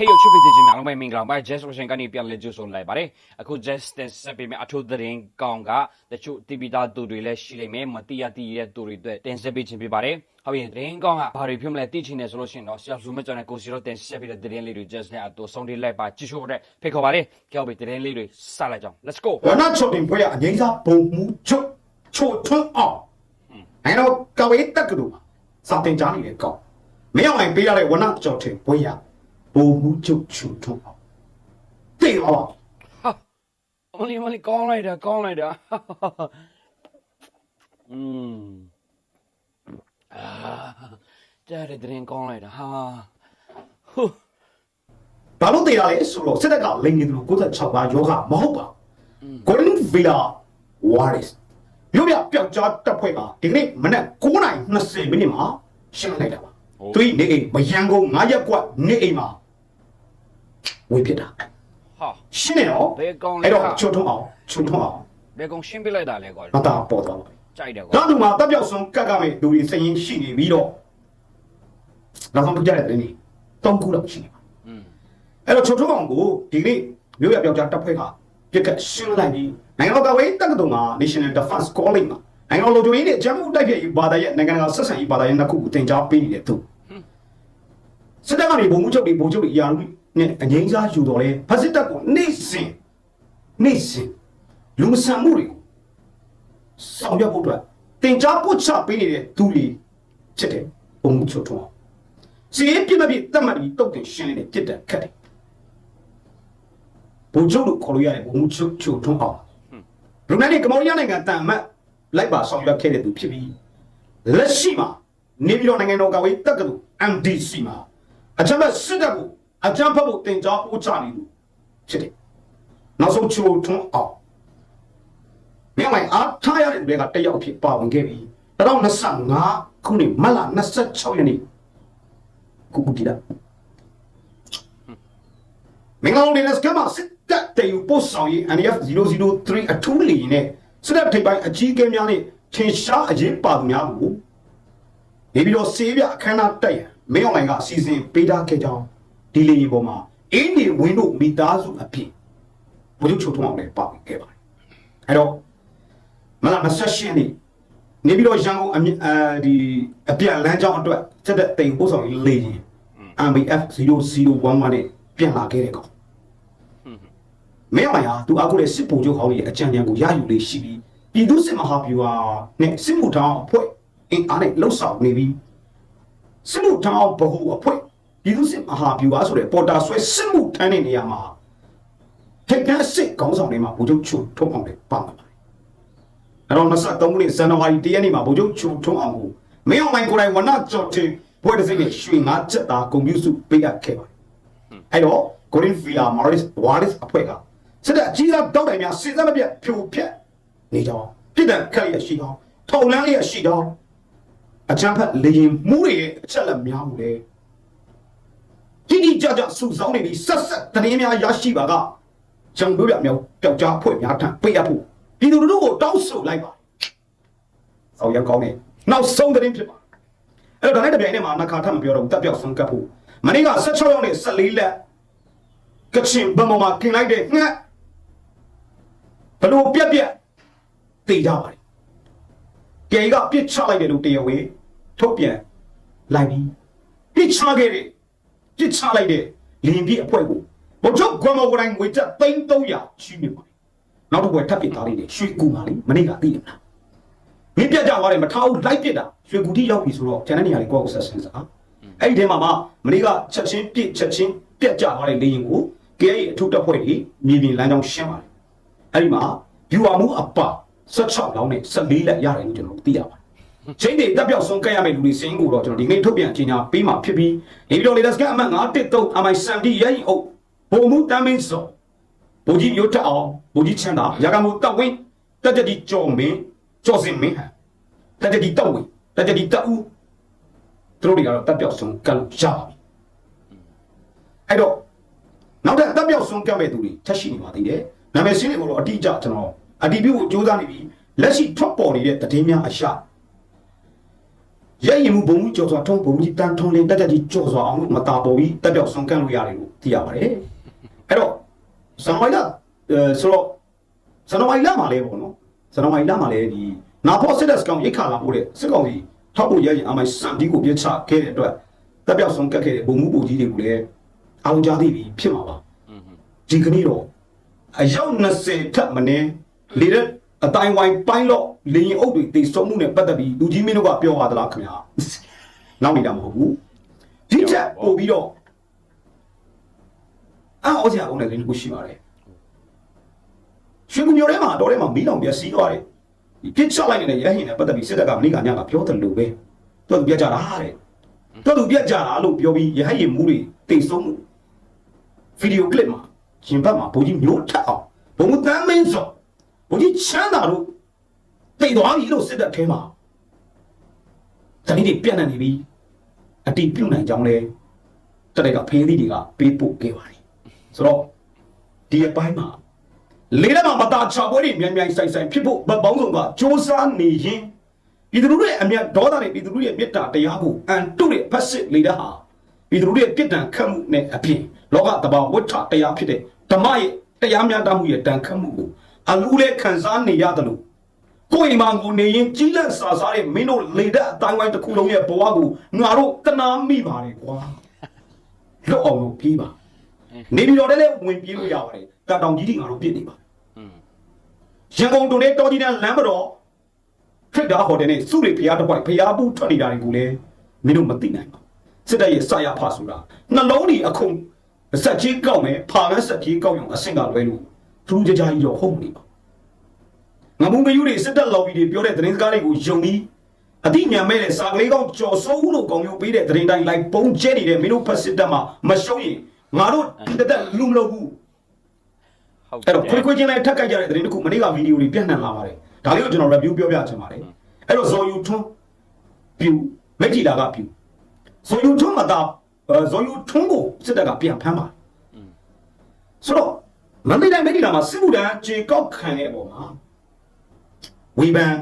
Hey yo ချစ်ပစ်ချင်းများလုံးပဲမင်္ဂလာပါ Jazz Ocean ကနေပြန်လည်ကြိုဆိုလိုက်ပါတယ်အခု Jazz တဲ့ဆက်ပေးမယ့်အထူးသတင်းကောင်းကတချို့တိပိသားသူတွေလည်းရှိလိမ့်မယ်မတိရတိရတဲ့သူတွေအတွက်တင်ဆက်ပေးခြင်းဖြစ်ပါတယ်ဟုတ်ပြီသတင်းကောင်းကဘာတွေဖြစ်မလဲသိချင်တယ်ဆိုလို့ရှိရင်တော့ဆရာစုမကျော်နဲ့ကိုစီရောတင်ဆက်ပေးတဲ့သတင်းလေးတွေ Jazz နဲ့အတူဆုံးထိလိုက်ပါကြည့်ရှုဖို့တဲ့ဖိတ်ခေါ်ပါတယ်ကြောက်ပြီသတင်းလေးတွေစလိုက်ကြအောင် Let's go ဝနချော်တင်ဖွဲ့ရအငိမ့်စားဘုံမှုချုပ်ချိုထွန်းအောင်အဲတော့ကဝေးတက်ကတူစာတင်ကြားနေတဲ့ကောင်းမင်းအောင်ပေးရတဲ့ဝနချော်တင်ဖွဲ့ရ ဘုံမှုချုပ်ချိုထွန်းအောင်တင်အောင်ဟာအမလီအမလီကောင်းလိုက်တာကောင်းလိုက်တာอืมအာတဲ့တဲ့သတင်းကောင်းလိုက်တာဟာဟူးဘာလို့တင်ရလဲဆိုတော့စစ်တပ်ကလိန်နေတယ်လို့96ပါယောဂမဟုတ်ပါဂိုလင်ဗီလာဝါရစ်မြို့ပြပျောက်ကြားတပ်ဖွဲ့ကဒီနေ့မနက်9:20မိနစ်မှာရှင်းလိုက်တာပါသူနေအိမ်မယံကုန်9ရက်ကွက်နေအိမ်မှာ ဝေးဖြစ်တာ ဟာ ရှင်းနေတော့ ဘယ်ကောင်းလဲ အဲ့တော့ ဟာ ချုံထုံအောင်ချုံထုံအောင် ဘယ်ကောင်ရှင်းပြလိုက်တာလဲကွာ မတာပေါ်သွားပါပြီ ကြိုက်တယ်ကွာ နောက်သူမှာတပ်ပြောက်ဆုံးကတ်ကမဲ့လူတွေစရင်ရှိနေပြီးတော့နောက်ဆုံးပြကြတဲ့တဲ့နေ့တောင်းကူတော့ရှိနေပါ อืม အဲ့တော့ချုံထုံအောင်ကိုဒီနေ့မြို့ရပြောက်ကြားတပ်ဖွဲ့ကပြက်ကရှင်းလိုက်ပြီးနိုင်ငံတော်ကဝေးတက္ကသိုလ်မှာ National Defense College မှာနိုင်ငံတော်လူထုရေးနဲ့ဂျမ်မှုတိုက်ပြရေးဘာသာရဲ့နိုင်ငံတကာဆက်ဆံရေးဘာသာရဲ့နှစ်ခုကိုတင် जा ပေးနေတဲ့သူစစ်တပ်ကနေဘုံမှုချုပ်တွေဘုံချုပ်တွေအရာလူ နဲ့အငိမ့်စားယူတော်လဲဖက်စစ်တပ်ကိုနေ့စဉ်နေ့စဉ်လူမဆန်မှုတွေကိုဆောင်ရွက်ဖို့အတွက်တင် जा ပို့ချပေးနေတဲ့သူတွေဖြစ်တယ်ဘုံမှုချုပ်ထုံးအောင်စီးပြစ်မပြစ်တတ်မှတ်ပြီးတုတ်တင်ရှင်းနေတဲ့ပြစ်ဒဏ်ခတ်တယ်ဘုံချုပ်လို့ခေါ်လို့ရတယ်ဘုံမှုချုပ်ချုပ်ထုံးအောင်လူနိုင်ကမ္ဘောဒီးယားနိုင်ငံတန်အမတ်လိုက်ပါဆောင်ရွက်ခဲ့တဲ့သူဖြစ်ပြီးလက်ရှိမှာနေပြည်တော်နိုင်ငံတော်ကဝေးတက္ကသိုလ် MDC မှာအကြမ်းဖက်စစ်တပ်ကို အကြမ်းဖက်ဖို့တင် जा ပို့ချနေသူဖြစ်တယ်နောက်ဆုံးချုပ်ထုံးအောင်မြန်မာအားထားရတဲ့တွေကတယောက်အဖြစ်ပါဝင်ခဲ့ပြီ2025ခုနှစ်မတ်လ26ရက်နေ့ကုကုတီလာမင်္ဂလာနေလက်စကမစစ်တပ်တေယူပို့ဆောင်ရေး NF 003အထူးလီနဲ့စစ်တပ်ထိပ်ပိုင်းအကြီးအကဲများနဲ့ထင်ရှားအရေးပါသူများကိုနေပြီးတော့စေးပြအခမ်းအနားတက်ရန်မင်းအွန်လိုင်းကအစီအစဉ်ပေးထားခဲ့ကြောင်း ဒီလီပေါ်မှာအင်းဒီဝင်းတို့မိသားစုအဖြစ်ဘုရားချုပ်ထုံးအောင်လည်းပါဝင်ခဲ့ပါတယ်အဲ့တော့မလား28ရက်နေ့နေပြီးတော့ရန်ကုန်အမြအဲဒီအပြန်လမ်းကြောင်းအတွက်စက်တဲ့တိမ်ပို့ဆောင်ရေးလေရင် MBF 0011နဲ့ပြန်လာခဲ့တဲ့ကောင်မင်းအမယာသူအခုလည်းစစ်ဗိုလ်ချုပ်ဟောင်းရဲ့အကြံဉာဏ်ကိုရယူလေးရှိပြီးပြည်သူစစ်မဟာဗျူဟာနဲ့စစ်မှုထမ်းအဖွဲ့အင်အားနဲ့လှုပ်ဆောင်နေပြီးစစ်မှုထမ်းဗဟုအဖွဲ့ ပြည်သူစစ်မဟာဗျူဟာဆိုတဲ့ပေါ်တာဆွဲစစ်မှုထမ်းတဲ့နေရာမှာထိပ်တန်းစစ်ခေါင်းဆောင်တွေမှာဗိုလ်ချုပ်ချုပ်ထုံးအောင်လည်းပါမှာပါအဲ့တော့23ခုနှစ်ဇန်နဝါရီ1ရက်နေ့မှာဗိုလ်ချုပ်ချုံထုံးအောင်ကိုမင်းအောင်လိုင်းကိုယ်တိုင်ဝနကြော်တီဘွဲတစ်စိမ့်နဲ့ရွှေငါးချက်သားကွန်ပျူစုပေးအပ်ခဲ့ပါတယ်အဲ့တော့ကိုရင်ဖီလာမော်ရစ်ဝါရစ်အဖွဲ့ကစစ်တပ်အကြီးစားတောက်တိုင်များစစ်စက်မပြတ်ဖြိုဖျက်နေကြောင်းပြည်တံခက်ရရှိကြောင်းထုံလန်းရရှိကြောင်းအချမ်းဖက်လေရင်မှုတွေရဲ့အချက်လက်များမှုလေ တိတိကျကျစုဆောင်းနေပြီးဆက်ဆက်တရင်များရရှိပါကဂျံတို့ရမြောက်ပျောက်ကြားဖွဲ့များထံပေးအပ်ဖို့ပြည်သူလူထုကိုတောင်းဆိုလိုက်ပါဆောင်ရွက်ကောင်းတယ်နောက်ဆုံးသတင်းဖြစ်ပါအဲ့တော့ဒါနဲ့တပြိုင်တည်းမှာနခါထပ်မပြောတော့ဘူးတက်ပြောက်ဆုံးကပ်ဖို့မနေ့က16ရောက်နဲ့14လက်ကချင်ဘမမှာกินလိုက်တဲ့ငှက်ဘလို့ပြက်ပြက်တေးကြပါလေကြယ်ကပြစ်ချလိုက်တယ်လို့တရားဝင်ထုတ်ပြန်လိုက်ပြီးပြစ်ချခဲ့တဲ့ ပြစ်ချလိုက်တဲ့လင်းပြည့်အဖွဲ့ကိုဘုတ်ချုပ်ကွန်မောကိုတိုင်းငွေချက်3300ရှိနေပါတယ်နောက်တစ်ပွဲထပ်ပြစ်သားလေးတွေရွှေကူပါလေမနေ့ကသိတယ်မလားမင်းပြတ်ကြသွားတယ်မထားဘူးလိုက်ပြစ်တာရွှေကူတီရောက်ပြီဆိုတော့ကျန်တဲ့နေရာတွေကိုယ့်ကိုဆက်ဆင်းစားအဲ့ဒီထဲမှာမှမနေ့ကချက်ချင်းပြစ်ချက်ချင်းပြတ်ကြသွားတဲ့လေရင်ကို KA အထုတပ်ဖွဲ့ကြီးမြေပြင်လမ်းကြောင်းရှင်းပါတယ်အဲ့ဒီမှာ view မှုအပ16လောင်းနဲ့14လက်ရတယ်လို့ကျွန်တော်သိရပါတယ် ချိန်တွေတက်ပြောက်ဆုံးကဲရမယ့်လူတွေစင်းကိုတော့ကျွန်တော်ဒီနေ့ထုတ်ပြန်ကြေညာပေးမှာဖြစ်ပြီးဒီဗီဒီယိုလေးလက်စကအမှတ်913အမိုင်စံတီရဲရင်အုပ်ဘုံမှုတမ်းမင်းစောဘိုးကြီးမျိုးတက်အောင်ဘိုးကြီးချမ်းသာရာဂမှုတက်ဝင်းတက်ကြဒီကြော်မင်းကြော်စင်မင်းဟန်တက်ကြဒီတက်ဝင်းတက်ကြဒီတက်ဦးသူတို့တွေကတော့တက်ပြောက်ဆုံးကပ်လို့ရပါပြီအဲ့တော့နောက်ထပ်တက်ပြောက်ဆုံးကပ်မဲ့သူတွေထက်ရှိနေပါသေးတယ်နာမည်စင်းတွေကိုတော့အတိအကျကျွန်တော်အတီးပြုကိုစူးစမ်းနေပြီးလက်ရှိထွက်ပေါ်နေတဲ့သတင်းများအရာ ရဲရင်မှုဘုံကြီးကြော်စွာထုံးဘုံကြီးတန်ထုံးလင်းတက်တက်ကြီးကြော်စွာအောင်လို့မတာပေါ်ပြီးတက်ပြောက်ဆုံးကန့်လို့ရတယ်လို့သိရပါတယ်အဲ့တော့ဇန်နဝါရီလအဲဆိုတော့ဇန်နဝါရီလမှာလဲပေါ့နော်ဇန်နဝါရီလမှာလဲဒီနာဖောစစ်တပ်စကောင်ရိတ်ခါလာဖို့တဲ့စစ်ကောင်ကြီးထောက်ဖို့ရဲရင်အမိုင်စံဒီကိုပြစ်ချခဲ့တဲ့အတွက်တက်ပြောက်ဆုံးကတ်ခဲ့တဲ့ဘုံမှုပူကြီးတွေကိုလည်းအောင်ကြသေးပြီဖြစ်မှာပါဒီကနေ့တော့အယောက်20ထက်မနည်းလေတဲ့ အတိုင်းဝိုင်းပိုင်းတော့လေရင်အုပ်တွေတိတ်ဆုံးမှုနဲ့ပတ်သက်ပြီးလူကြီးမင်းတို့ကပြောပါသလားခင်ဗျာနောက်နေတာမဟုတ်ဘူးဒီချက်ပို့ပြီးတော့အော်စရာအောင်လည်းဒီလိုရှိပါတယ်ရှင်ကူမျိုးထဲမှာတော့ထဲမှာမီးလောင်ပြစီးသွားတယ်ဒီပြစ်ချလိုက်နေတဲ့ရဟင်နဲ့ပတ်သက်ပြီးစစ်တပ်ကမနေ့ကညကပြောတယ်လို့ပဲသူကပြကြတာတဲ့သူကပြကြတာလို့ပြောပြီးရဟရင်မှုတွေတိတ်ဆုံးမှုဗီဒီယိုကလစ်မှာရှင်ဘက်မှာဘုန်းကြီးမျိုးထက်အောင်ဘုံတမ်းမင်းစော ဘုန်းကြီးချမ်းသာလို့တိတ်သွားပြီလို့စစ်တပ်ထဲမှာတတိတွေပြန့်နှံ့နေပြီအတိပြုတ်နိုင်ကြောင်းလဲတတိကဖေးသီးတွေကပေးပို့ခဲ့ပါတယ်ဆိုတော့ဒီအပိုင်းမှာလေးလက်မှာမတာချပွဲတွေမြန်မြန်ဆိုင်ဆိုင်ဖြစ်ဖို့ဗတ်ပေါင်းစုံကစ조사နေရင်ပြည်သူလူထုရဲ့အမျက်ဒေါသတွေပြည်သူလူထုရဲ့မေတ္တာတရားကိုအန်တုတဲ့ဖက်စစ်လေးတဲ့ဟာပြည်သူတို့ရဲ့ပြစ်ဒဏ်ခတ်မှုနဲ့အပြင်လောကတဘာဝဋ္ဌတရားဖြစ်တဲ့ဓမ္မရဲ့တရားမျှတမှုရဲ့တန်ခတ်မှုကို အလူလဲခံစားနေရတယ်လို့ကိုယ်အိမ်မှာကိုနေရင်ကြီးလက်စာစားတဲ့မင်းတို့လေတဲ့အတိုင်းဝိုင်းတစ်ခုလုံးရဲ့ဘဝကိုငါတို့တနာမိပါတယ်ကွာလွတ်အောင်လို့ပြေးပါနေပြီးတော့လည်းဝင်ပြေးလို့ရပါတယ်တတောင်ကြီးတွေငါတို့ပြစ်နေပါอืมရန်ကုန်တုံနဲ့တော်ကြီးနဲ့လမ်းမတော်ထရစ်တာဟိုတယ်နဲ့စုတွေဖျားတစ်ခွက်ဖျားဘူးထွက်နေတာတွေကိုလည်းမင်းတို့မသိနိုင်ပါဘူးစစ်တပ်ရဲ့စာရဖဆိုတာနှလုံးဒီအခုစက်ကြီးကောက်မယ်ဖာလန်းစက်ကြီးကောက်ရုံအဆင့်ကလွဲလို့ ထူးခြားခြားကြီးတော့ဟုတ်မနေပါငမုံကယူတွေစစ်တပ်လော်ဘီတွေပြောတဲ့သတင်းစကားတွေကိုယုံပြီးအတိညာမဲ့တဲ့စာကလေးကောင်းကြော်စိုးဦးလို့ကောင်းမျိုးပေးတဲ့သတင်းတိုင်းလိုက်ပုံကျဲနေတဲ့မင်းတို့ဖက်စစ်တပ်မှာမရှုံးရင်ငါတို့ဒီတက်လူမလို့ဘူးဟုတ်အဲ့တော့ခွေခွေချင်းလည်းထက်ကြိုက်ကြတဲ့သတင်းတစ်ခုမနေ့ကဗီဒီယိုတွေပြန့်နှံ့လာပါတယ်ဒါလေးကိုကျွန်တော် review ပြောပြချင်ပါတယ်အဲ့တော့ဇော်ယူထွန်းပြူမက်ဂျီလာကပြူဇော်ယူထွန်းမတာအဲဇော်ယူထွန်းကိုစစ်တပ်ကပြန်ဖမ်းပါတယ်ဆိုတော့ မန္တလေးတိုင်းမက်ဂျီလာမှာစစ်မှုထမ်းခြေကောက်ခံတဲ့အပေါ်မှာဝေဖန်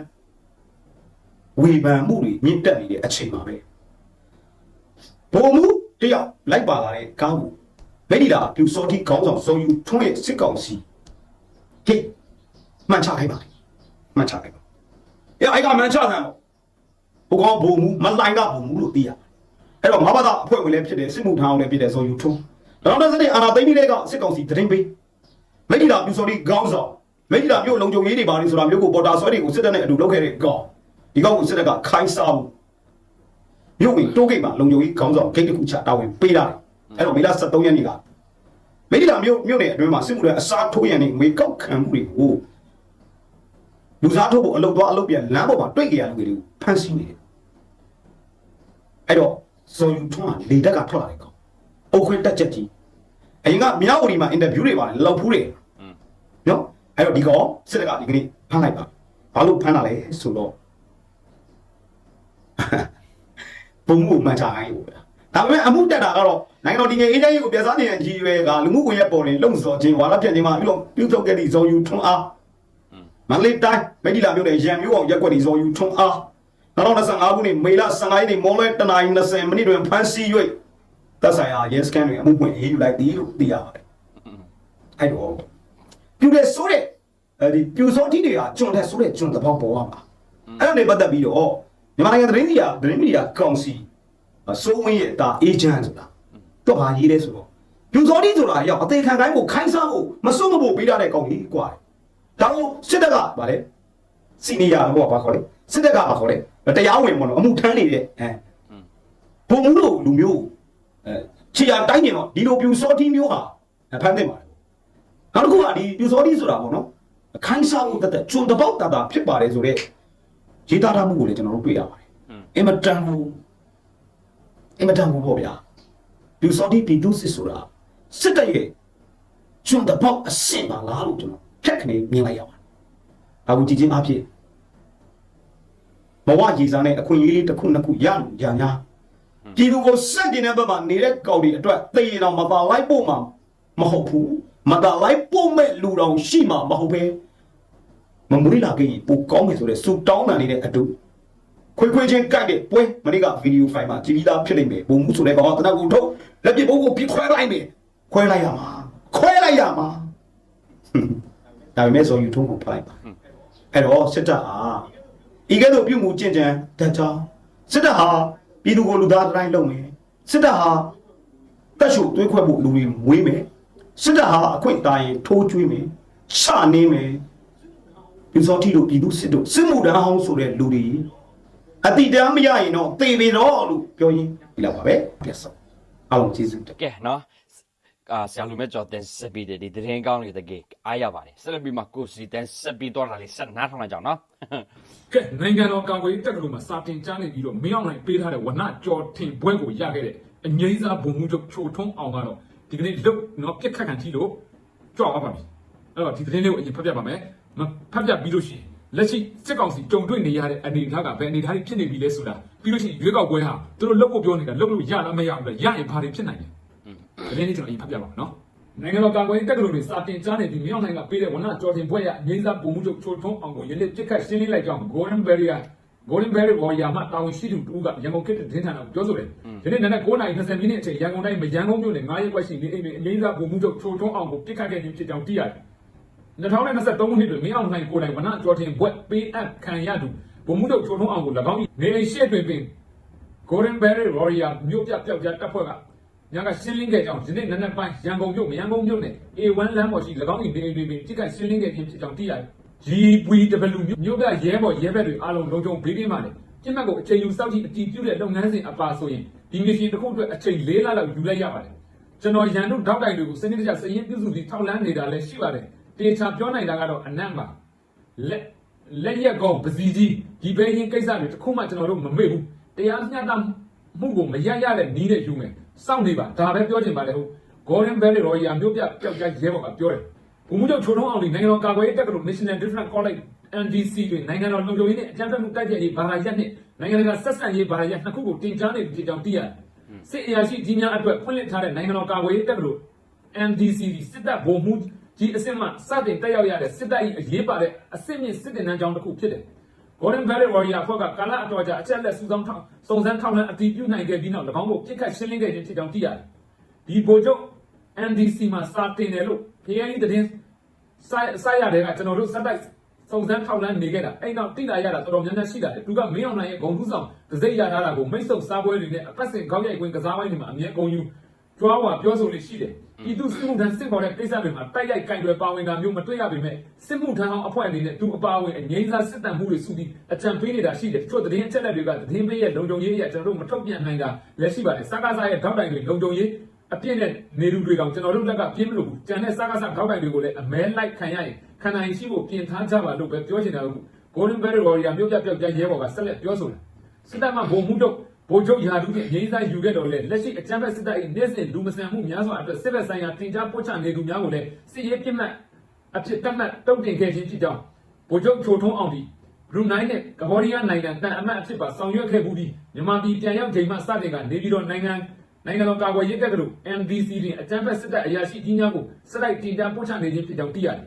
ဝေဖန်မှုတွေမြင့်တက်နေတဲ့အချိန်မှာပဲဘုံမှုတယောက်လိုက်ပါလာတဲ့ကားကိုမက်ဂျီလာပြူစော်တီခေါင်းဆောင်ဇော်ယူထွန်းရဲ့စစ်ကောင်စီဟေးမှန်ချလိုက်ပါမှန်ချလိုက်ပါအေးအဲ့ကမှန်ချတယ်ဘုကောင်ဘုံမူမလိုင်းကဘုံမူလို့သိရအဲ့တော့ငါဘာသာအဖွဲ့ဝင်လည်းဖြစ်တယ်စစ်မှုထမ်းအောင်လည်းဖြစ်တယ်ဆိုယူထုံးတော့တဲ့စတဲ့အာနာသိမ့်ပြီးတဲ့ကစစ်ကောင်စီသတင်းပေး မိတ်ဒီလာပြူစော်ဒီခေါင်းဆောင်မိတ်ဒီလာမြို့လုံခြုံရေးတွေပါလိဆိုတာမြို့ကိုပေါ်တာဆွဲတွေကိုစစ်တပ်နဲ့အတူလုပ်ခဲ့တဲ့ကောင်ဒီကောင်ကိုစစ်တပ်ကခိုင်းစားဘူးမြို့ဝင်တိုးဂိတ်မှာလုံခြုံရေးခေါင်းဆောင်ဂိတ်တစ်ခုချတာဝန်ပေးတာအဲ့တော့မေလ23ရက်နေ့ကမိဒီလာမြို့မြို့နယ်အတွင်းမှာစစ်မှုတွေအစားထိုးရန်နေငွေကောက်ခံမှုတွေကိုလူစားထိုးဖို့အလုပ်သွားအလုပ်ပြန်လမ်းပေါ်မှာတွေ့ကြရလူတွေကိုဖမ်းဆီးနေတယ်အဲ့တော့ဇော်ယူထွန်းကလေတက်ကထွက်လာတယ်ကောင်အုတ်ခွင်းတက်ချက်ကြီးအရင်ကမြောက်ဝတီမှာအင်တာဗျူးတွေပါတယ်လောက်ဖူးတယ်နော် အဲ့တော့ဒီကောင်စစ်တပ်ကဒီကနေ့ဖမ်းလိုက်ပါဘာလို့ဖမ်းတာလဲဆိုတော့ဘုံမှုမှန်ချတိုင်းကိုဗျာဒါပေမဲ့အမှုတက်တာကတော့နိုင်ငံတော်ဒီငယ်အေးချမ်းရေးကိုပြစားနေတဲ့ကြီးရွယ်ကလူမှုကွန်ရက်ပေါ်နေလုံစော်ခြင်းဝါလာပြတ်ခြင်းမှာပြုလုပ်ပြုထုတ်ခဲ့သည့်ဇော်ယူထွန်းအားမန္တလေးတိုင်းမိဒီလာမြို့နယ်ရန်မြို့အောင်ရက်ွက်ဒီဇော်ယူထွန်းအား2025ခုနှစ်မေလ15ရက်နေ့မော်လဲတနာရီ20မိနစ်တွင်ဖမ်းဆီး၍သက်ဆိုင်ရာ yes scan တွင်အမှုပွင့်အေးယူလိုက်သည်လို့သိရပါတယ်အဲ့တော့ ပြူတဲ့ဆိုးတဲ့အဲဒီပြူစောတိတွေကကျွန်တဲ့ဆိုးတဲ့ကျွန်တပေါက်ပေါ်ရမှာအဲ့ဒါနဲ့ပတ်သက်ပြီးတော့မြန်မာနိုင်ငံသတင်းစီကသတင်းမီဒီယာကောင်စီအစိုးဝင်းရဲ့ဒါအေဂျင့်ဆိုတာတော့ဘာရေးလဲဆိုတော့ပြူစောတိဆိုတာရောက်အသေးခံကိုင်းကိုခိုင်းစားဖို့မစွန့်မဖို့ပေးရတဲ့ကောင်ကြီးကွာဒါကိုစစ်တပ်ကဗာလဲစီနီယာဘောဘာခေါ်လဲစစ်တပ်ကဘာခေါ်လဲတရားဝင်ပေါ့နော်အမှုထမ်းနေတဲ့အဲဘုံမှုလို့လူမျိုးအဲခြေရတိုင်းနေတော့ဒီလိုပြူစောတိမျိုးဟာဖမ်းသင့်ပါတယ် နောက်တစ်ခုကဒီပြူစောတိဆိုတာပေါ့နော်ခိုင်းစားဖို့တသက်ကျွန်းတပေါက်တာတာဖြစ်ပါတယ်ဆိုတော့ရေးသားထားမှုကိုလည်းကျွန်တော်တို့တွေ့ရပါတယ်အင်မတန်ကိုအင်မတန်ဘူးပေါ့ဗျာပြူစော်ဒီပြည်သူစစ်ဆိုတာစစ်တပ်ရဲ့ကျွန်းတပေါက်အဆင့်ပါလားလို့ကျွန်တော်ဖြတ်ခနေမြင်လိုက်ရပါတယ်။အခုကြည့်ချင်းအဖြစ်ဘဝရည်စားနဲ့အခွင့်အရေးလေးတစ်ခုနှစ်ခုရလို့ရညာပြည်သူကိုစက်ကျင်တဲ့ဘက်မှာနေတဲ့ကောင်တွေအတွက်သိရင်တော့မပါလိုက်ဖို့မှာမဟုတ်ဘူး မတာလိုက်ဖို့မဲ့လူတော်ရှိမှာမဟုတ်ပဲမမွေးလာခဲ့ရင်ပိုကောင်းမယ်ဆိုတဲ့စူတောင်းတာနေတဲ့အတူခွေခွေချင်းကြိုက်တဲ့ပွဲမနေ့ကဗီဒီယိုဖိုင်မှာကြည်ပြီးသားဖြစ်နေမယ်ဘုံမှုဆိုတဲ့ကောင်ကတနက်ကူထုတ်လက်ပြဘုံကိုပြခွဲလိုက်မယ်ခွဲလိုက်ရမှာခွဲလိုက်ရမှာဟွန်းဒါပေမဲ့ဆိုယူထုံးကိုဖလိုက်ပါအဲ့တော့စစ်တပ်ဟာဤကဲ့သို့ပြုမှုကျင့်ကြံတတ်ကြောင်းစစ်တပ်ဟာပြည်သူကိုလူသားတိုင်းလုပ်မယ်စစ်တပ်ဟာတက်ရှုသွေးခွဲဖို့လူတွေမွေးမယ် စစ်တပ်ဟာအခွင့်အရေးထိုးကျွေးမယ်ရှနေမယ်ဒီစောတိတို့ပြည်သူစစ်တို့စစ်မှုတန်းအောင်ဆိုတဲ့လူတွေအတိတမ်းမရရင်တော့သေပြီတော့လို့ပြောရင်းဒီလောက်ပါပဲပြတ်ဆုံးအောင်ကျေးဇူးတင်ကဲနော်အာဆရာလူမဲ့ကျော်တင်ဆက်ပြီးတဲ့ဒီသတင်းကောင်းတွေတကယ်အားရပါတယ်ဆက်လက်ပြီးမှကိုစီတန်ဆက်ပြီးတော့လာလေးဆက်နားထောင်လိုက်ကြအောင်နော်ကဲနိုင်ငံတော်ကာကွယ်ရေးတပ်ကလူမှာစာတင်ကြားနေပြီးတော့မင်းအောင်လှိုင်ပေးထားတဲ့ဝနကြော်ထင်ပွဲကိုရခဲ့တဲ့အငိမ့်စားဘုံမှုချုပ်ချိုထုံးအောင်ကတော့ ဒီကနေ့လုတ်နော်ပြက်ခတ်ခံထီလို့ကြောက်သွားပါပြီအဲ့တော့ဒီသတင်းလေးကိုအရင်ဖတ်ပြပါမယ်မဖတ်ပြပြီးလို့ရှိရင်လက်ရှိစစ်ကောင်စီကြုံတွေ့နေရတဲ့အနေအထားကဘယ်အနေအထားကြီးဖြစ်နေပြီလဲဆိုတာပြီးလို့ရှိရင်ရွေးကောက်ပွဲဟာသူတို့လုတ်ဖို့ပြောနေတာလုတ်လို့ရလားမရဘူးလားရရင်ဘာတွေဖြစ်နိုင်လဲသတင်းလေးကျွန်တော်အရင်ဖတ်ပြပါမယ်နော်နိုင်ငံတော်ကာကွယ်ရေးတက္ကသိုလ်တွေစာတင်ကြားနေပြီးမြောက်နိုင်ငံကပေးတဲ့ဝနကြော်တင်ပွဲရအငိမ့်စားပုံမှုချုပ်ချိုထုံးအောင်ကိုယနေ့ပြစ်ခတ်ရှင်းလင်းလိုက်ကြောင်း Golden Barrier Golden Barrier ဘော်ယာမှတာဝန်ရှိသူတူကရန်ကုန်ခေတ်တဲ့သတင်းဌာနကိုပြောဆိုတယ်။ဒီနေ့နနက်9:20မိနစ်အချိန်ရန်ကုန်တိုင်းမရန်ကုန်မြို့နယ်9ရက်ကွက်ရှိနေအိမ်တွေအငိမ့်စားပုံမှုချုပ်ချိုထုံးအောင်ကိုပြစ်ခတ်ခဲ့ခြင်းဖြစ်ကြောင်းသိရတယ်။2023ခုနှစ်တွင်မင်းအောင်လှိုင်ကိုယ်တိုင်ဝနကြော်တင်ပွဲပေးအပ်ခံရသူပုံမှုချုပ်ချိုထုံးအောင်ကို၎င်း၏နေအိမ်ရှေ့တွင်ပင် Golden Barrier Warrior မြို့ပြပျောက်ကြားတပ်ဖွဲ့ကညကရှင်းလင်းခဲ့ကြောင်းဒီနေ့နံနက်ပိုင်းရန်ကုန်မြို့မရန်ကုန်မြို့နယ် A1 လမ်းပေါ်ရှိ၎င်း၏နေအိမ်တွေပင်တိကျရှင်းလင်းခဲ့ခြင်းဖြစ်ကြောင်းသိရတယ်။ GPW မြို့ပြရဲဘော်ရဲဘက်တွေအားလုံးလုံခြုံဘေးကင်းပါတယ်။ပြစ်မှတ်ကိုအချိန်ယူစောင့်ကြည့်အတည်ပြုတဲ့လုပ်ငန်းစဉ်အပါဆိုရင်ဒီမရှင်တစ်ခုအတွက်အချိန်၄လလောက်ယူလိုက်ရပါတယ်။ကျွန်တော်ရန်တို့ထောက်တိုင်တွေကိုစနစ်တကျစည်ရင်းပြုစုပြီးထောက်လန်းနေတာလည်းရှိပါတယ်။တေချာပြောနိုင်တာကတော့အနက်ပါ။လက်လက်ရက်ကောင်ပစီကြီးဒီပဲရင်ကိစ္စတွေတစ်ခုမှကျွန်တော်တို့မမေ့ဘူးတရားမျှတမှုကိုမရရတဲ့နီးတဲ့ယူမယ်စောင့်နေပါဒါပဲပြောချင်ပါတယ်ဟုတ် Golden Valley Royal မြို့ပြပျောက်ကြားရဲဘော်ကပြောတယ် ဘုံမှုချုပ်ချိုထုံးအောင်ဒီနိုင်ငံတော်ကာကွယ်ရေးတက္ကသိုလ် National Defense College NDC တွင်နိုင်ငံတော်လုံခြုံရေးနဲ့အကြမ်းဖက်မှုတိုက်ဖျက်ရေးဘာသာရပ်နှင့်နိုင်ငံတကာဆက်ဆံရေးဘာသာရပ်နှစ်ခုကိုတင်ကြားနေဖြစ်ကြောင်းသိရတယ်စစ်အရာရှိကြီးများအတွက်ဖွင့်လှစ်ထားတဲ့နိုင်ငံတော်ကာကွယ်ရေးတက္ကသိုလ် NDC စစ်တပ်ဗိုလ်မှူးကြီးအစစ်မှစတင်တက်ရောက်ရတဲ့စစ်တပ်၏အရေးပါတဲ့အစစ်မြင့်စစ်တင်တန်းကြောင်းတစ်ခုဖြစ်တယ်။ Golden Valley Warrior အဖွဲ့ကကာလအတော်ကြာအချက်အလက်စုဆောင်းထောက်စုံစမ်းထောက်လှမ်းအတည်ပြုနိုင်ခဲ့ပြီးနောက်၎င်းကိုပြစ်ခတ်ရှင်းလင်းခဲ့ခြင်းဖြစ်ကြောင်းသိရတယ်။ဒီဗိုလ်ချုပ် NDC မှာစာတင်တယ်လို့ PNI သတင်းစိုက်စိုက်ရတဲ့ကကျွန်တော်တို့စက်တိုက်စုံစမ်းထောက်လှမ်းနေခဲ့တာအဲ့နောက်တိလာရတာတော်တော်များများရှိတာတယ်သူကမင်းအောင်နိုင်ရဲ့ဂုံထူးဆောင်ဒစိရထားတာကိုမိတ်ဆုပ်စားပွဲတွေနဲ့အပတ်စဉ်ခေါက်ရိုက်ခွင်းကစားဝိုင်းတွေမှာအမြဲဂုံယူကြွားဝါပြောဆိုလေးရှိတယ်ဒီသူစစ်မှုထမ်းစစ်ခေါ်တဲ့ကိစ္စတွေမှာတိုက်ရိုက်ကင်တွယ်ပါဝင်တာမျိုးမတွေ့ရပေမဲ့စစ်မှုထမ်းအောင်အဖွဲ့အနေနဲ့သူအပါအဝင်အငိမ့်စားစစ်တမ်းမှုတွေစုပြီးအကြံပေးနေတာရှိတယ်တချို့သတင်းအချက်အလက်တွေကသတင်းပေးရဲ့လုံခြုံရေးရဲ့ကျွန်တော်တို့မထုတ်ပြန်နိုင်တာလည်းရှိပါတယ်စကားစားရဲ့ထောက်တိုင်တွေလုံခြုံရေး အပြည့်နဲ့နေလူတွေကောင်ကျွန်တော်တို့လက်ကပြင်းမလို့ဘူးကြံတဲ့စကားစားထောက်တိုင်တွေကိုလည်းအမဲလိုက်ခံရရင်ခန္ဓာရင်ရှိဖို့ပြင်ထားကြပါလို့ပဲပြောချင်တာလို့ Golden Barrel Warrior မြို့ပြပျောက်ကြားရဲဘော်ကဆက်လက်ပြောဆိုတာစစ်တပ်မှဘုံမှုတော့ဗိုလ်ချုပ်ရာထူးဖြင့်ငြိမ်းစားယူခဲ့တော်လဲလက်ရှိအကြမ်းဖက်စစ်တပ်၏နေ့စဉ်လူမဆန်မှုများစွာအတွက်စစ်ဘက်ဆိုင်ရာတင် जा ပို့ချနေသူများကိုလည်းစစ်ရေးပြစ်မှတ်အဖြစ်တတ်မှတ်တုံ့တင်ခဲ့ခြင်းဖြစ်ကြောင်းဗိုလ်ချုပ်ချိုထုံးအောင်ဒီဘရူနိုင်းနဲ့ကမ္ဘောဒီးယားနိုင်ငံတန်အမတ်အဖြစ်ပါဆောင်ရွက်ခဲ့မှုပြီးမြန်မာပြည်ပြန်ရောက်ချိန်မှစတင်ကနေပြီးတော့နိုင်ငံ နိုင်ငံတော်ကာကွယ်ရေးတပ်ကလို့ NDC တွင်အကြမ်းဖက်စစ်တပ်အရာရှိကြီးများကိုစစ်တိုက်တင် जा ပို့ချနေခြင်းဖြစ်ကြောင်းသိရတယ်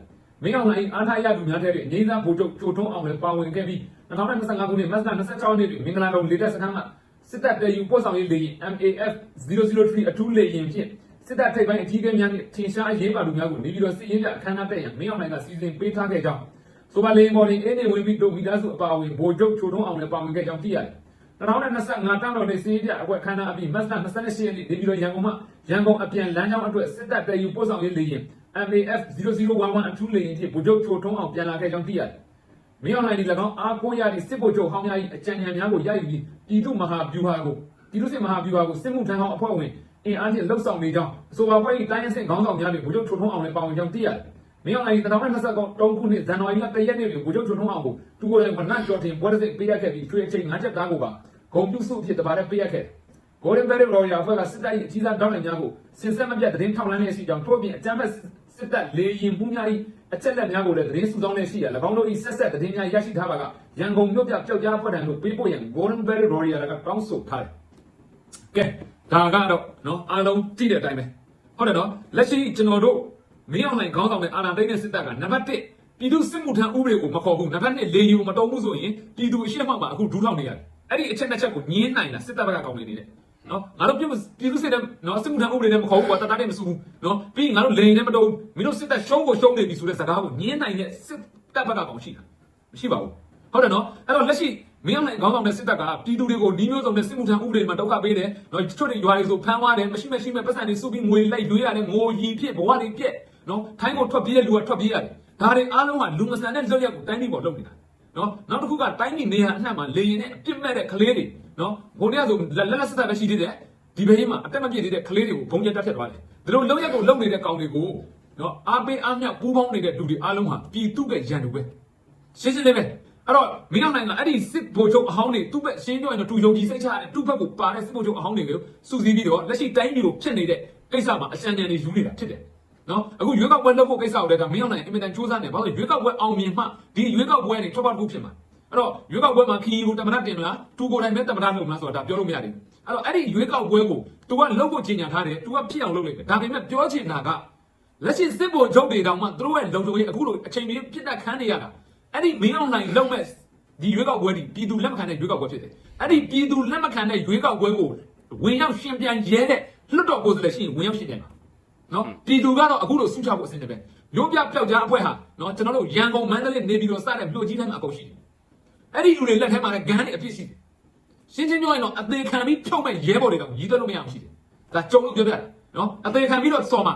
မင်းအောင်လှိုင်အားထားရသူများတဲ့ငိမ့်စားဗိုလ်ချုပ်ချိုထုံးအောင်လည်းပါဝင်ခဲ့ပြီး2025ခုနှစ်မတ်လ26ရက်နေ့တွင်မင်္ဂလာတော်လေတပ်စခန်းမှာစစ်တပ်တည်ယူပို့ဆောင်ရေးလေယာဉ် MAF 003အထူးလေယာဉ်ဖြင့်စစ်တပ်ထိပ်ပိုင်းအကြီးအကဲများနှင့်ထင်ရှားအရေးပါသူများကိုနေပြီးတော့စစ်ရေးပြအခမ်းအနားတက်ရန်မင်းအောင်လှိုင်ကစီစဉ်ပေးထားခဲ့ကြောင်းဆိုပါလေမော်လင်အင်းနေဝင်ပြီးတို့မိသားစုအပါအဝင်ဗိုလ်ချုပ်ချိုထုံးအောင်လည်းပါဝင်ခဲ့ကြောင်းသိရတယ် 2025တန်းတော်နေစီးပြအကွက်ခန္ဓာအပြီးမတ်လ28ရက်နေ့နေပြီးတော့ရန်ကုန်မှာရန်ကုန်အပြန်လမ်းကြောင်းအတွက်စစ်တပ်တည်ယူပို့ဆောင်ရေးလေယာဉ် MAF 0011အထူးလေယာဉ်ဖြင့်ဗိုလ်ချုပ်ချိုထုံးအောင်ပြန်လာခဲ့ကြောင်းသိရတယ်မင်းအောင်လှိုင်ဒီ၎င်းအားကိုးရသည့်စစ်ဗိုလ်ချုပ်ဟောင်းများ၏အကြံဉာဏ်များကိုရယူပြီးပြည်သူမဟာဗျူဟာကိုပြည်သူစစ်မဟာဗျူဟာကိုစစ်မှုထမ်းဟောင်းအဖွဲ့ဝင်အင်အားဖြင့်လှုပ်ဆောင်နေကြောင်းအဆိုပါဖွဲ့၏တိုင်းရင်းစစ်ခေါင်းဆောင်များတွင်ဗိုလ်ချုပ်ချိုထုံးအောင်လည်းပါဝင်ကြောင်းသိရတယ်မင်းအောင်လှိုင်2023ခုနှစ်ဇန်နဝါရီလ1ရက်နေ့တွင်ဗိုလ်ချုပ်ချိုထုံးအောင်ကိုသူကိုယ်တိုင်ဝနကျော်တင်ပွဲတစ်စိတ်ပေးရခဲ့ပြီးထွေအချိန်၅ချက်သားကိုပါ ဂုံပြုစုအဖြစ်တပါးလည်းပေးရခဲ့တယ် Golden Barrel Royal အဖွဲ့ကစစ်တပ်၏အကြီးစားတောင်းနိုင်များကိုစင်ဆက်မပြတ်သတင်းထောက်လှမ်းနေရှိကြောင်းထို့အပြင်အကြမ်းဖက်စစ်တပ်လေရင်မှုများ၏အချက်လက်များကိုလည်းသတင်းစုဆောင်းနေရှိရ၎င်းတို့၏ဆက်ဆက်သတင်းများရရှိထားပါကရန်ကုန်မြို့ပြပျောက်ကြားဖွဲ့ထံသို့ပေးပို့ရန် Golden Barrel Royal ကတောင်းဆိုထားတယ်ကဲဒါကတော့နော်အားလုံးကြည့်တဲ့အတိုင်းပဲဟုတ်တယ်နော်လက်ရှိကျွန်တော်တို့မင်းအောင်လှိုင်ခေါင်းဆောင်တဲ့အာဏာသိမ်းတဲ့စစ်တပ်ကနံပါတ်1ပြည်သူစစ်မှုထမ်းဥပဒေကိုမခေါ်ဘူးနံပါတ်2လေယူမတော်ဘူးဆိုရင်ပြည်သူအရှိမမှာအခုဒူးထောင်နေရတယ် အဲ့ဒီအချက်နှစ်ချက်ကိုညင်းနိုင်လားစစ်တပ်ဘက်ကကောင်းနေနေတယ်နော်ငါတို့ပြည်ပြည်သူစစ်တဲ့နော်စစ်မှုထမ်းဥပဒေနဲ့မခေါ်ဘူးကွာတတတဲ့မစုဘူးနော်ပြီးရင်ငါတို့လိန်နဲ့မတော့ဘူးမင်းတို့စစ်တပ်ရှုံးကိုရှုံးနေပြီဆိုတဲ့စကားကိုညင်းနိုင်တဲ့စစ်တပ်ဘက်ကကောင်းရှိတာမရှိပါဘူးဟုတ်တယ်နော်အဲ့တော့လက်ရှိမင်းအောင်နိုင်ခေါင်းဆောင်တဲ့စစ်တပ်ကပြည်သူတွေကိုနှီးမျိုးစုံနဲ့စစ်မှုထမ်းဥပဒေမှာဒုက္ခပေးတယ်နော်ချွတ်တွေရွာတွေဆိုဖမ်းသွားတယ်မရှိမရှိမဲ့ပတ်စံတွေစုပြီးငွေလိုက်လွှဲရတယ်ငိုရီဖြစ်ဘဝတွေပြက်နော်ထိုင်းကိုထွက်ပြေးတဲ့လူကထွက်ပြေးရတယ်ဒါတွေအားလုံးကလူမဆန်တဲ့လွတ်ရက်ကိုတိုင်းပြည်ပေါ်လုပ်နေတာ နော်နောက်တစ်ခုကတိုင်းပြည်နေရာအနှံ့မှာလေရင်နဲ့အပြစ်မဲ့တဲ့ကလေးတွေနော်ဘုံတွေကဆိုလက်လက်ဆက်ဆက်ပဲရှိသေးတယ်ဒီဘေးမှာအတက်မပြည့်သေးတဲ့ကလေးတွေကိုဘုံကျတက်ဖြတ်သွားတယ်ဒီလိုလောက်ရက်ကိုလုံနေတဲ့ကောင်တွေကိုနော်အားပေးအားမြပူးပေါင်းနေတဲ့လူတွေအားလုံးဟာပြည်သူ့ရဲ့ရန်သူပဲရှင်းရှင်းလေးပဲအဲ့တော့မင်းအောင်နိုင်ကအဲ့ဒီစစ်ဗိုလ်ချုပ်အဟောင်းတွေသူ့ဘက်ရှင်းပြောရင်တော့သူယုံကြည်စိတ်ချရတယ်သူ့ဘက်ကိုပါတဲ့စစ်ဗိုလ်ချုပ်အဟောင်းတွေကိုစုစည်းပြီးတော့လက်ရှိတိုင်းပြည်ကိုဖြစ်နေတဲ့ကိစ္စမှာအရှံတန်တွေယူနေတာဖြစ်တယ် နော်အခုရွေးကောက်ပွဲလုပ်ဖို့ကိစ္စကိုလည်းဒါမင်းအောင်နိုင်အင်မတန်စူးစမ်းနေဘာလို့လဲရွေးကောက်ပွဲအောင်မြင်မှဒီရွေးကောက်ပွဲနေထွက်ပေါက်တစ်ခုဖြစ်မှာအဲ့တော့ရွေးကောက်ပွဲမှာခီးကိုတမရတင်မလားတူကိုယ်တိုင်ပဲတမရလုပ်မလားဆိုတာဒါပြောလို့မရသေးဘူးအဲ့တော့အဲ့ဒီရွေးကောက်ပွဲကို तू ကလုပ်ဖို့ကြီးညာထားတယ် तू ကဖြစ်အောင်လုပ်လိုက်တယ်ဒါပေမဲ့ပြောချင်တာကလက်ရှိစစ်ဗိုလ်ချုပ်တွေတောင်မှသူတို့ရဲ့လုံခြုံရေးအခုလိုအချိန်ကြီးပြစ်တက်ခန်းနေရတာအဲ့ဒီမင်းအောင်နိုင်လုပ်မဲ့ဒီရွေးကောက်ပွဲဒီပြည်သူလက်မခံတဲ့ရွေးကောက်ပွဲဖြစ်တယ်အဲ့ဒီပြည်သူလက်မခံတဲ့ရွေးကောက်ပွဲကိုဝင်ရောက်ရှင်ပြန်ရဲတဲ့လွတ်တော်ကိုယ်စားလှယ်ရှိရင်ဝင်ရောက်ရှင်ပြန်ပါ နော်ပြည်သူကတော့အခုလိုစုချဖို့အဆင်တည်းပဲမြို့ပြပျောက်ကြားအဖွဲ့ဟာနော်ကျွန်တော်တို့ရန်ကုန်မန္တလေးနေပြည်တော်စတဲ့မြို့ကြီးတိုင်းမှာအကုန်ရှိတယ်အဲ့ဒီလူတွေလက်ထဲမှာလည်းဂန်းတွေအပြည့်ရှိတယ်ရှင်းချင်းပြောရင်တော့အသေးခံပြီးဖြုတ်မဲ့ရဲဘော်တွေတော့ရီးသွက်လို့မရအောင်ရှိတယ်ဒါကြုံလို့ပြောပြတာနော်အသေးခံပြီးတော့စော်မှာ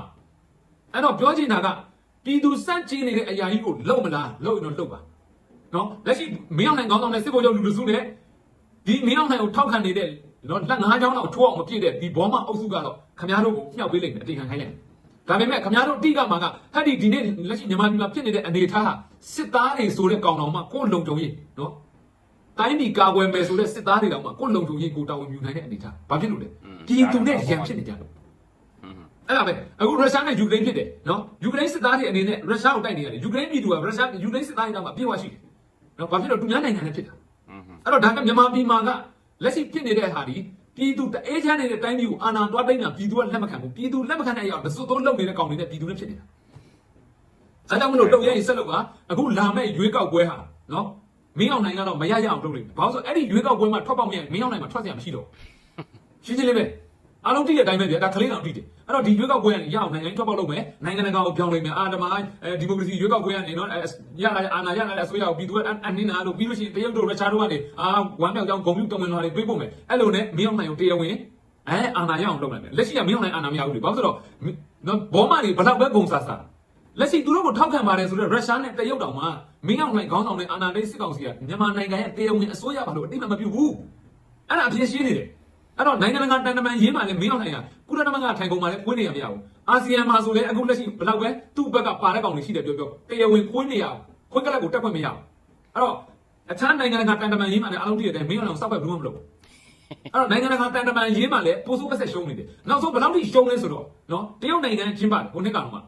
အဲ့တော့ပြောချင်တာကပြည်သူစန့်ကျင်နေတဲ့အရာကြီးကိုလုံမလားလုံရင်တော့လုံပါနော်လက်ရှိမင်းအောင်နိုင်ကောင်းဆောင်တဲ့စစ်ဗိုလ်ချုပ်လူလူစုနဲ့ဒီမင်းအောင်နိုင်ကိုထောက်ခံနေတဲ့နော်လက်ငါးချောင်းတော့ထိုးအောင်မပြည့်တဲ့ဒီဘောမအုပ်စုကတော့ခမားတို့ကိုမြှောက်ပေးလိုက်တယ်အတေခံခိုင်းလိုက် ဒါပေမဲ့ခင်ဗျားတို့တိကမှာကဟဲ့ဒီဒီနေ့လက်ရှိမြန်မာပြည်မှာဖြစ်နေတဲ့အနေအထားဟာစစ်သားတွေဆိုတဲ့ကောင်တော်မှကိုယ်လုံခြုံရေးနော်တိုင်းပြည်ကာကွယ်မယ်ဆိုတဲ့စစ်သားတွေတောင်မှကိုယ်လုံခြုံရေးကိုတာဝန်ယူနိုင်တဲ့အနေအထားဘာဖြစ်လို့လဲပြည်သူနဲ့ရန်ဖြစ်နေကြလို့အဲ့ဒါပဲအခုရုရှားနဲ့ယူကရိန်းဖြစ်တယ်နော်ယူကရိန်းစစ်သားတွေအနေနဲ့ရုရှားကိုတိုက်နေရတယ်ယူကရိန်းပြည်သူကရုရှားယူကရိန်းစစ်သားတွေတောင်မှအပြည့်အဝရှိတယ်နော်ဘာဖြစ်လို့သူများနိုင်ငံနဲ့ဖြစ်တာအဲ့တော့ဒါကမြန်မာပြည်မှာကလက်ရှိဖြစ်နေတဲ့ဟာဒီ ပြည်သူတအေးချမ်းနေတဲ့တိုင်းပြည်ကိုအာဏာတွားသိမ်းတာပြည်သူကလက်မခံဘူးပြည်သူလက်မခံတဲ့အရာတစွတ်သုံးလုပ်နေတဲ့ကောင်တွေနဲ့ပြည်သူနဲ့ဖြစ်နေတာဒါကြောင့်မလို့တုံရဲရင်ဆက်လုပ်ပါအခုလာမဲ့ရွေးကောက်ပွဲဟာနော်မင်းအောင်နိုင်ကတော့မရရအောင်လုပ်လိမ့်မယ်ဘာလို့ဆိုအဲ့ဒီရွေးကောက်ပွဲမှာထွက်ပေါက်မရမင်းအောင်နိုင်မှာထွက်စရာမရှိတော့ရှင်းရှင်းလေးပဲ အားလုံးတိတဲ့အတိုင်းပဲဗျာဒါကလေးတော်တိတယ်အဲ့တော့ဒီရွေးကောက်ပွဲကနေရအောင်နိုင်ငံထွက်ပေါက်လုပ်မယ်နိုင်ငံတကာကိုပြောင်းလိမ့်မယ်အာဓမ္မအဲဒီမိုကရေစီရွေးကောက်ပွဲကနေနော်ရလာအာဏာရလာတဲ့အစိုးရကိုပြည်သူကအနင်းနာလို့ပြီးလို့ရှိရင်တရုတ်တို့ရုရှားတို့ကနေအာဝမ်းမြောက်ကြောင်းဂုံပြုတုံဝင်လာတွေတွေးဖို့မယ်အဲ့လိုနဲ့မင်းအောင်နိုင်ကိုတရားဝင်အဲအာဏာရအောင်လုပ်နိုင်တယ်လက်ရှိကမင်းအောင်နိုင်အာဏာမရဘူးလေဘာလို့ဆိုတော့နော်ဘောမတွေဘလောက်ပဲဂုံစားစားလက်ရှိသူတို့ကိုထောက်ခံပါတယ်ဆိုတော့ရုရှားနဲ့တရုတ်တောင်မှမင်းအောင်နိုင်ခေါင်းဆောင်တဲ့အာဏာသိမ်းစစ်ကောင်စီကမြန်မာနိုင်ငံရဲ့တရားဝင်အစိုးရဘာလို့အတိမမပြုဘူးအဲ့ဒါအပြည့်ရှင်းနေတယ် အဲ့တော့နိုင်ငံတကာတန်တမန်ရေးမှလည်းမင်းအောင်နိုင်ကကုလသမဂ္ဂထိုင်ကုန်မှာလည်းခွင်းနေရမရဘူးအာဆီယံမှာဆိုလည်းအခုလက်ရှိဘယ်တော့ပဲသူ့ဘက်ကပါတဲ့ကောင်တွေရှိတယ်ပြောပြောတရားဝင်ခွင်းနေရအောင်ခွင်းကလပ်ကိုတက်ခွင့်မရအောင်အဲ့တော့အခြားနိုင်ငံတကာတန်တမန်ရေးမှလည်းအားလုံးတည့်တယ်မင်းအောင်စောက်ပဲဘူးမလို့အဲ့တော့နိုင်ငံတကာတန်တမန်ရေးမှလည်းပိုဆိုးပဆက်ရှုံးနေတယ်နောက်ဆုံးဘယ်လောက်ထိရှုံးလဲဆိုတော့နော်တရုတ်နိုင်ငံချင်းပါတယ်ဟိုနှစ်ကောင်မှာ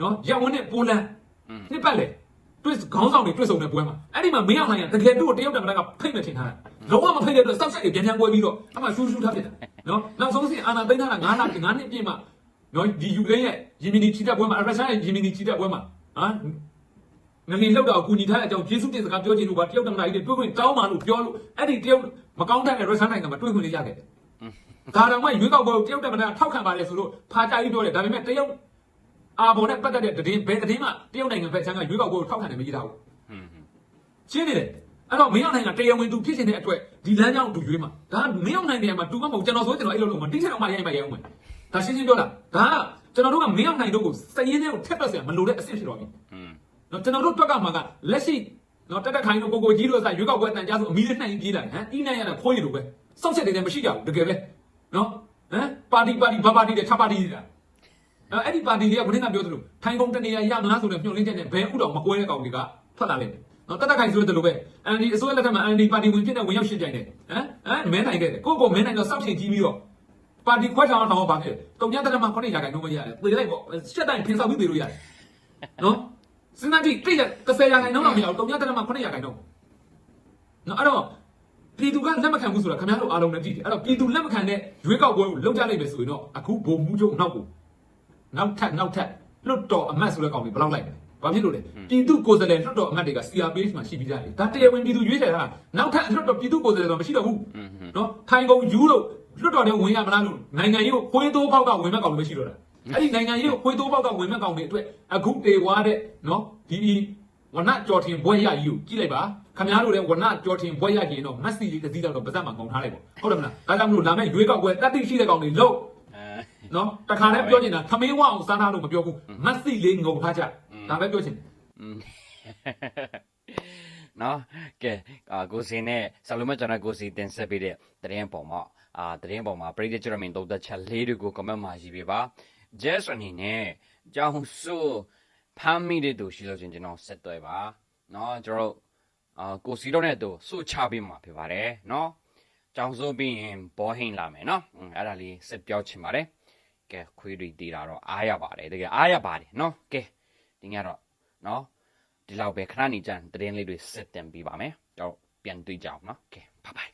နော်ရက်ဝန်းနဲ့ပိုလန်နှစ်ပတ်လေ တွေ့ခေါင်းဆောင်တွေတွေ့ဆုံတဲ့ပွဲမှာအဲ့ဒီမှာမင်းအောင်နိုင်ကတကယ်တို့တရုတ်တမန်ကဖိတ်နေထင်ထားတယ်လုံးဝမဖိတ်တဲ့အတွက်စောက်ဆက်တွေပြန်ပြန်ပွဲပြီးတော့အမှရှူးရှူးထားဖြစ်တယ်နော်နောက်ဆုံးစီအာနာသိန်းထားတာ9လ9နှစ်ပြည့်မှနော်ဒီယူကရိန်းရဲ့ယီမီနီချီတက်ပွဲမှာရုရှားရဲ့ယီမီနီချီတက်ပွဲမှာဟာငလင်လောက်တော့အကူညီထားတဲ့အကြောင်းယေရှုတင်စကားပြောချင်လို့ပါတရုတ်တမန်ကြီးတွေတွေ့ခွင့်တောင်းပါလို့ပြောလို့အဲ့ဒီတရုတ်မကောင်းတဲ့ရုရှားနိုင်ငံမှာတွေ့ခွင့်လေးရခဲ့တယ်ဒါတောင်မှရွေးကောက်ပွဲကိုတရုတ်တမန်ကထောက်ခံပါတယ်ဆိုလို့ဖာကြကြီးပြောတယ်ဒါပေမဲ့တရုတ် အာဘော်နဲ့ပတ်သက်တဲ့တည်င်းဘယ်တည်င်းမှတရုတ်နိုင်ငံဘက်ခြမ်းကရွေးကောက်ပွဲကိုထောက်ခံတယ်မကြီးတာဘူးရှင်းနေတယ်အဲ့တော့မင်းအောင်နိုင်ကတရားဝင်သူဖြစ်နေတဲ့အတွက်ဒီလမ်းကြောင်းသူရွေးမှာဒါကမင်းအောင်နိုင်တယ်မှာတူမမဟုတ်ကျွန်တော်ဆိုကျွန်တော်အဲ့လိုလုပ်မှာတိကျတော့မှရိုက်မှရိုက်အောင်မယ်ဒါရှင်းရှင်းပြောတာဒါကကျွန်တော်တို့ကမင်းအောင်နိုင်တို့ကိုစည်ရင်းတွေကိုထက်တော့ဆရာမလိုတဲ့အဆင့်ဖြစ်တော့ပြီနော်ကျွန်တော်တို့တွက်ကမှကလက်ရှိနော်တက်တက်ခိုင်တို့ကိုကိုကြီးတို့ကရွေးကောက်ပွဲတန်ကြားဆိုအမီးလေးနှိုင်ပြေးလာတယ်ဟမ်အီးနိုင်ရတာဖိုးရည်လိုပဲစောက်ချက်တွေလည်းမရှိကြဘူးတကယ်ပဲနော်ဟမ်ပါတီပါတီဘာပါတီတဲ့ခြားပါတီတွေ အဲ့ဒီပါတီတွေကဘယ်နဲ့ပြောသလိုထိုင်ကုန်တနေရရမလားဆိုတဲ့မျှော်လင့်ချက်နဲ့ဘယ်ဥတော်မကွဲတဲ့ကောင်တွေကထွက်လာလိမ့်မယ်နော်တက်တက်ခိုင်ဆိုတဲ့လိုပဲအန်ဒီအစိုးရလက်ထက်မှာအန်ဒီပါတီဝင်ဖြစ်တဲ့ဝင်ရောက်ရှင်းပြိုင်တယ်ဟမ်ဟမ်မဲနိုင်ခဲ့တယ်ကိုကိုမဲနိုင်တော့စောက်ရှင်ကြီးပြီးတော့ပါတီခွဲထောင်တော့ဘာဖြစ်တုံညာတက်တက်မှာခုနှစ်ရာခိုင်နှုန်းမရတယ်ပြေလိုက်ပေါ့ရှက်တိုင်းဖင်ဆောင်ပြီးပြေလို့ရတယ်နော်စဉ်းစားကြည့်တိတ်ရ30ရာခိုင်နှုန်းတော့မရဘူးတုံညာတက်တက်မှာခုနှစ်ရာခိုင်နှုန်းနော်အဲ့တော့ပြည်သူကလက်မခံဘူးဆိုတာခင်ဗျားတို့အားလုံးနဲ့ကြည့်တယ်အဲ့တော့ပြည်သူလက်မခံတဲ့ရွေးကောက်ပွဲကိုလုံးကြလိုက်ပဲဆိုရင်တော့အခုဘုံမှုချုပ်နောက်ကို နောက်ထပ်နောက်ထပ်လွတ်တော်အမတ်ဆိုတဲ့ကောင်တွေဘယ်လောက်လိုက်လဲဘာဖြစ်လို့လဲပြည်သူကိုယ်စားလှယ်လွှတ်တော်အမတ်တွေက CRPH မှာရှိပြီးကြတယ်ဒါတရားဝင်ပြည်သူရွေးချယ်တာနောက်ထပ်လွှတ်တော်ပြည်သူကိုယ်စားလှယ်တော့မရှိတော့ဘူးနော်ထိုင်ကုန်ယူလို့လွှတ်တော်ထဲဝင်ရမလားလို့နိုင်ငံရေးကိုခွေးတိုးပေါက်ကဝင်မဲ့ကောင်လို့မရှိတော့တာအဲ့ဒီနိုင်ငံရေးကိုခွေးတိုးပေါက်ကဝင်မဲ့ကောင်တွေအတွက်အခုတေွားတဲ့နော်ဒီဝနကြော်ထင်ဘွဲရကြီးကိုကြည့်လိုက်ပါခင်ဗျားတို့လည်းဝနကြော်ထင်ဘွဲရကြီးရင်တော့မက်ဆီလေးတစ်စီးတော့ပါဇက်မှာငုံထားလိုက်ပေါ့ဟုတ်တယ်မလားဒါကြောင့်မလို့လာမယ့်ရွေးကောက်ပွဲတတိရှိတဲ့ကောင်တွေလို့အဲ နော်တခါတည်းပြောချင်တာခမင်းဝအောင်စမ်းထားလို့မပြောဘူးမက်ဆီလေးငုံထားကြဒါပဲပြောချင်တယ်နော်ကဲကိုစင်နဲ့ဆက်လို့မကျွန်တော်ကိုစင်တင်ဆက်ပေးတဲ့တရင်ပုံမှာအာတရင်ပုံမှာပရိသတ်ကျွန်တော်မြင်သုံးသက်ချက်လေးတွေကို comment မှာရေးပေးပါ Jess အနေနဲ့ကြောင်ဆိုဖမ်းမိတဲ့သူရှိလို့ရှင်ကျွန်တော်ဆက်သွဲပါနော်ကျွန်တော်အာကိုစီတော့နဲ့သူစုချပေးမှာဖြစ်ပါတယ်နော်ကြောင်ဆိုပြီးရင်ဘောဟိန်လာမယ်နော်အဲ့ဒါလေးဆက်ပြောချင်ပါတယ် ကဲခွေးတွေတီးတာတော့အားရပါတယ်တကယ်အားရပါတယ်နော်ကဲဒီညတော့နော်ဒီလောက်ပဲခဏနေကြတရင်လေးတွေစစ်တင်ပေးပါမယ်ကျွန်တော်ပြန်တွေ့ကြအောင်နော်ကဲဘိုင်ဘိုင်